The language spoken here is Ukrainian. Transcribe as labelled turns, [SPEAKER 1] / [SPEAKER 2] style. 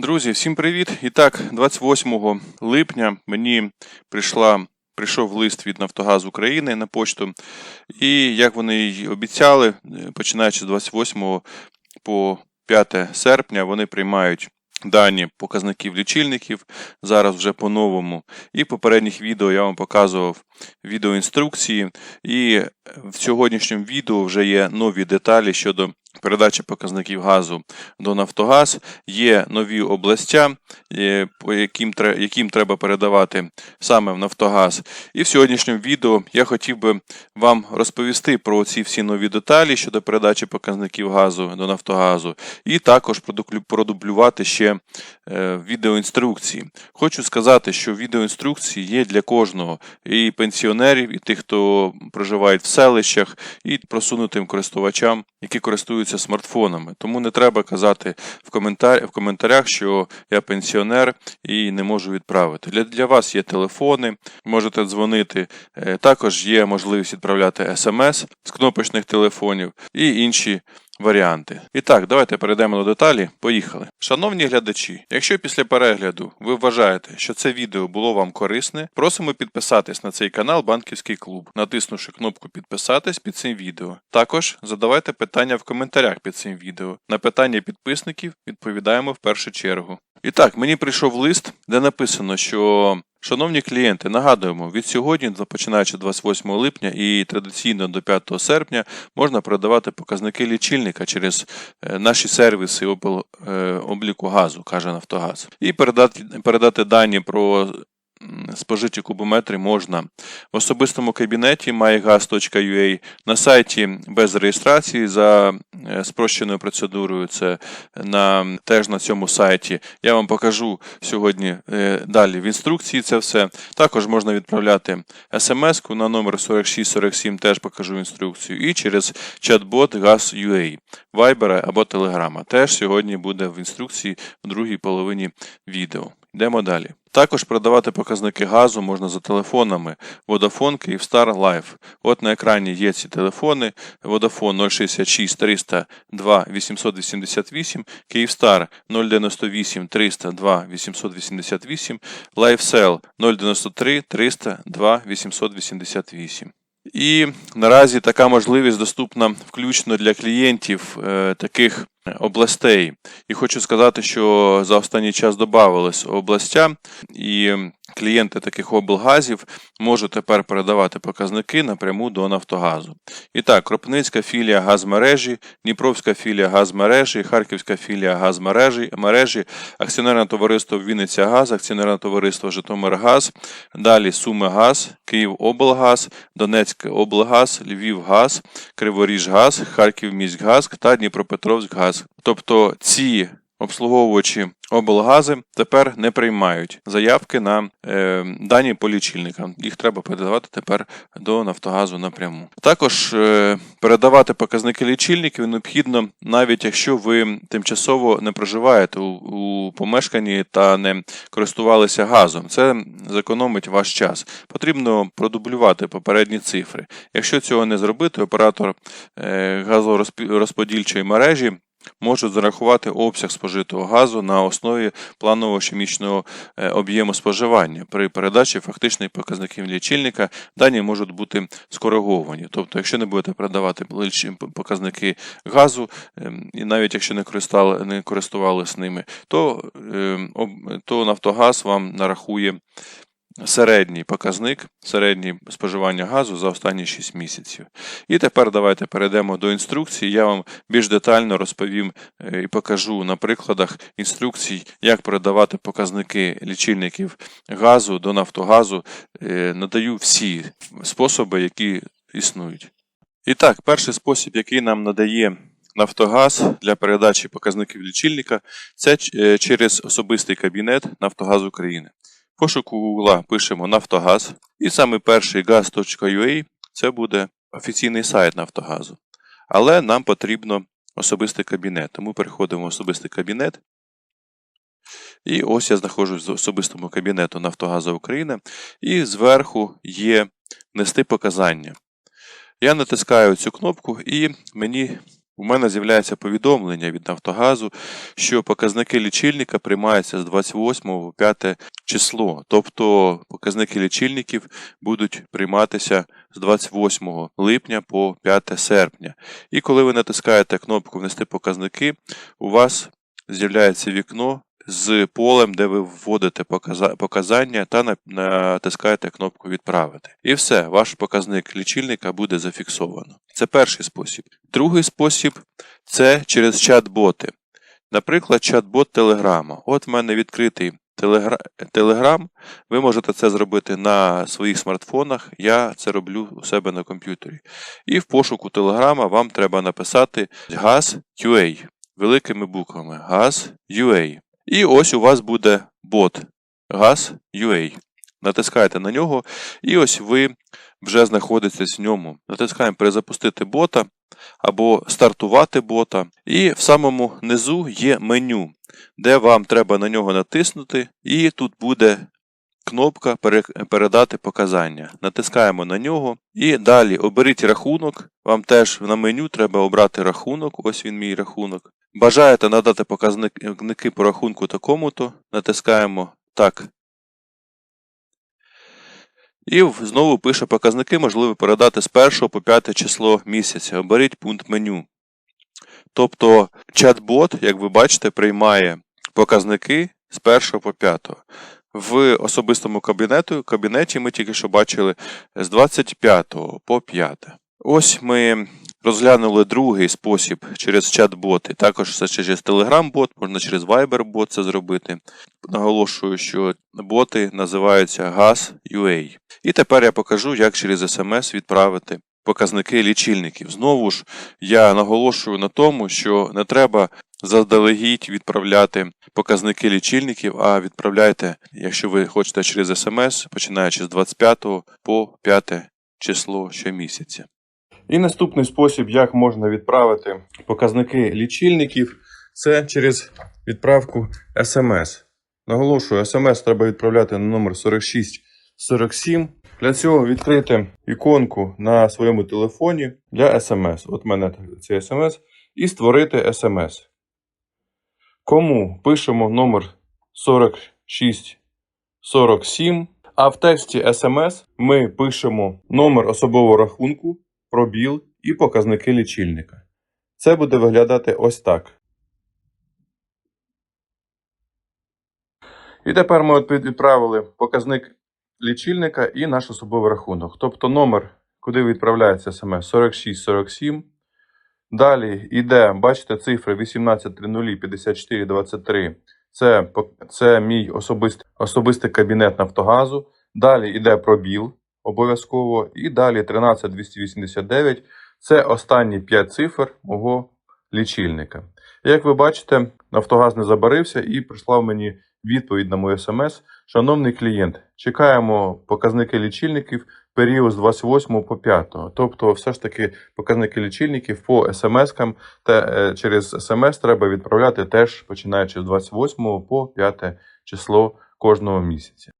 [SPEAKER 1] Друзі, всім привіт! І так, 28 липня мені прийшла, прийшов лист від Нафтогаз України на почту. І як вони й обіцяли, е, починаючи з 28 по 5 серпня, вони приймають дані показників лічильників, зараз вже по-новому. І в попередніх відео я вам показував відеоінструкції. І в сьогоднішньому відео вже є нові деталі щодо передачі показників газу до Нафтогаз. Є нові областя, е, яким, яким треба передавати саме в Нафтогаз. І в сьогоднішньому відео я хотів би вам розповісти про ці всі нові деталі щодо передачі показників газу до Нафтогазу, і також продублювати ще е, відеоінструкції. Хочу сказати, що відеоінструкції є для кожного і пенсіонерів, і тих, хто проживають в селищах, і просунутим користувачам, які користуються смартфонами. Тому не треба казати в, коментар... в коментарях, що я пенсіонер і не можу відправити. Для, для вас є телефони, можете дзвонити. Е, Також є можливість відправляти смс з кнопочних телефонів і інші варіанти. І так, давайте перейдемо до деталі. Поїхали. Шановні глядачі, якщо після перегляду ви вважаєте, що це відео було вам корисне, просимо підписатись на цей канал Банківський клуб, натиснувши кнопку підписатись під цим відео. Також задавайте питання в коментарях під цим відео. На питання підписників відповідаємо в першу чергу. І так, мені прийшов лист, де написано, що Шановні клієнти, нагадуємо, від сьогодні, починаючи 28 липня і традиційно до 5 серпня, можна продавати показники лічильника через е, наші сервіси е, обліку газу, каже Нафтогаз. І передати, передати дані про спожиті кубометри можна в особистому кабінеті mygas.ua, на сайті без реєстрації за е, спрощеною процедурою. Це на теж на цьому сайті. Я вам покажу сьогодні е, далі в інструкції це все. Також можна відправляти смс-ку на номер 4647, теж покажу інструкцію. І через чат-бот Gas.ua, Viber або Telegram. Теж сьогодні буде в інструкції в другій половині відео. Йдемо далі. Також продавати показники газу можна за телефонами Vodafone Kyivstar Live. От на екрані є ці телефони. Vodafone 066 302 888, Kyivstar 098 302 888, LiveSell 093 302 888. І наразі така можливість доступна включно для клієнтів е, таких областей. І хочу сказати, що за останній час додавались областя, і клієнти таких облгазів можуть тепер передавати показники напряму до Нафтогазу. І так, Кропивницька філія газмережі, Дніпровська філія газмережі, Харківська філія газмережі, мережі, акціонерне товариство Вінниця Газ, акціонерне товариство Житомиргаз, далі Суми Газ, Київоблгаз, Донецьк облгаз, Львівгаз, Криворіжгаз, Харківміськгаз та Дніпропетровськгаз. Тобто ці обслуговувачі облгази тепер не приймають заявки на е, дані по лічильникам. Їх треба передавати тепер до Нафтогазу напряму. Також е, передавати показники лічильників необхідно, навіть якщо ви тимчасово не проживаєте у, у помешканні та не користувалися газом. Це зекономить ваш час. Потрібно продублювати попередні цифри. Якщо цього не зробити, оператор е, газорозподільчої мережі можуть зарахувати обсяг спожитого газу на основі планового щомісячного е, об'єму споживання. При передачі фактичних показників лічильника дані можуть бути скориговані. Тобто, якщо не будете передавати показники газу, ем, і навіть якщо не користали, не користувалися ними, то, ем, то Нафтогаз вам нарахує середній показник, середнє споживання газу за останні 6 місяців. І тепер давайте перейдемо до інструкції. Я вам більш детально розповім е, і покажу на прикладах інструкцій, як передавати показники лічильників газу до Нафтогазу. Е, Надаю всі способи, які існують. І так, перший спосіб, який нам надає Нафтогаз для передачі показників лічильника, це е, через особистий кабінет Нафтогаз України. Пошуку Гугла пишемо Нафтогаз, і саме перший gas.ua це буде офіційний сайт Нафтогазу. Але нам потрібно особистий кабінет, тому переходимо в особистий кабінет. І ось я знаходжусь в особистому кабінету Нафтогазу України, і зверху є внести показання. Я натискаю цю кнопку, і мені у мене з'являється повідомлення від Нафтогазу, що показники лічильника приймаються з 28 по 5 число. Тобто показники лічильників будуть прийматися з 28 липня по 5 серпня. І коли ви натискаєте кнопку Внести показники, у вас з'являється вікно з полем, де ви вводите показання та натискаєте кнопку Відправити. І все, ваш показник лічильника буде зафіксовано. Це перший спосіб. Другий спосіб це через чат-боти. Наприклад, чат-бот Телеграма. От в мене відкритий Телеграм. Ви можете це зробити на своїх смартфонах. Я це роблю у себе на комп'ютері. І в пошуку Телеграма вам треба написати GAS.UA великими буквами GAS.UA. І ось у вас буде бот GAS.UA. Натискаєте на нього, і ось ви вже знаходитесь в ньому. Натискаємо перезапустити бота або стартувати бота. І в самому низу є меню, де вам треба на нього натиснути, і тут буде кнопка Передати показання. Натискаємо на нього і далі оберіть рахунок. Вам теж на меню треба обрати рахунок. Ось він мій рахунок. Бажаєте надати показники по рахунку такому-то. Натискаємо так. І знову пише показники можливо передати з 1 по 5 число місяця. Оберіть пункт меню. Тобто чат-бот, як ви бачите, приймає показники з 1 по 5. В особистому кабінету, кабінеті ми тільки що бачили з 25 по 5. Ось ми розглянули другий спосіб через чат-боти. Також це через Telegram-бот, можна через Viber-бот це зробити. Наголошую, що боти називаються GAS.UA. І тепер я покажу, як через SMS відправити показники лічильників. Знову ж, я наголошую на тому, що не треба заздалегідь відправляти показники лічильників, а відправляйте, якщо ви хочете через SMS, починаючи з 25 по 5 число щомісяця. І наступний спосіб, як можна відправити показники лічильників, це через відправку SMS. Наголошую, SMS треба відправляти на номер 4647. Для цього відкрити іконку на своєму телефоні для SMS. От мене це SMS. І створити SMS. Кому пишемо номер 4647. А в тексті SMS ми пишемо номер особового рахунку, пробіл і показники лічильника. Це буде виглядати ось так. І тепер ми відправили показник лічильника і наш особовий рахунок. Тобто номер, куди відправляється смс 4647. Далі йде, бачите, цифри 1830 54 23. Це, це мій особистий, особистий кабінет Нафтогазу. Далі йде пробіл обов'язково. І далі 13289. Це останні 5 цифр мого лічильника. Як ви бачите, Нафтогаз не забарився і прислав мені відповідь на мою смс. Шановний клієнт, чекаємо показники лічильників період з 28 по 5. Тобто, все ж таки показники лічильників по смс-кам та е, через смс треба відправляти теж починаючи з 28 по 5 число кожного місяця.